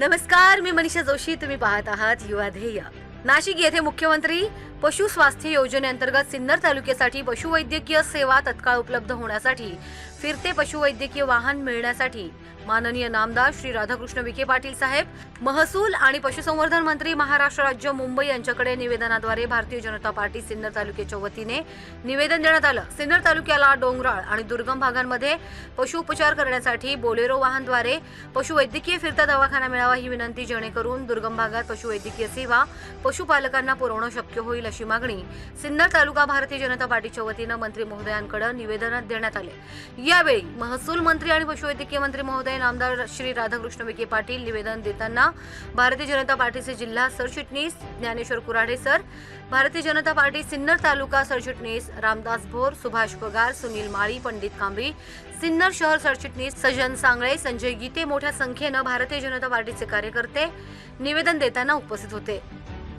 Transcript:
नमस्कार मी मनीषा जोशी तुम्ही पाहत आहात युवा ध्येय. नाशिक येथे मुख्यमंत्री पशु स्वास्थ्य योजनेअंतर्गत सिन्नर तालुक्यासाठी पशुवैद्यकीय सेवा तत्काळ उपलब्ध होण्यासाठी फिरते पशुवैद्यकीय वाहन मिळण्यासाठी माननीय नामदार श्री राधाकृष्ण विखे पाटील साहेब महसूल आणि पशुसंवर्धन मंत्री महाराष्ट्र राज्य मुंबई यांच्याकडे निवेदनाद्वारे भारतीय जनता पार्टी सिन्नर तालुक्याच्या वतीने निवेदन देण्यात आलं. सिन्नर तालुक्याला डोंगराळ आणि दुर्गम भागांमध्ये पशु उपचार करण्यासाठी बोलेरो वाहनद्वारे पशुवैद्यकीय फिरता दवाखाना मिळावा ही विनंती जेणेकरून दुर्गम भागात पशुवैद्यकीय सेवा पशुपालकांना पुरवणं शक्य होईल अशी मागणी सिन्नर तालुका भारतीय जनता पार्टीच्या वतीनं मंत्री महोदयांकडे निवेदनात देण्यात आले. यावेळी महसूल मंत्री आणि पशुवैद्यकीय मंत्री महोदय नामदार श्री राधाकृष्ण विखे पाटील निवेदन देताना भारतीय जनता पार्टीचे जिल्हा सरचिटणीस ज्ञानेश्वर कुराडे सर भारतीय जनता पार्टी सिन्नर तालुका सरचिटणीस रामदास भोर सुभाष पगार सुनील माळी पंडित कांबळी सिन्नर शहर सरचिटणीस सजन सांगळे संजय गीते मोठ्या संख्येनं भारतीय जनता पार्टीचे कार्यकर्ते निवेदन देताना उपस्थित होते.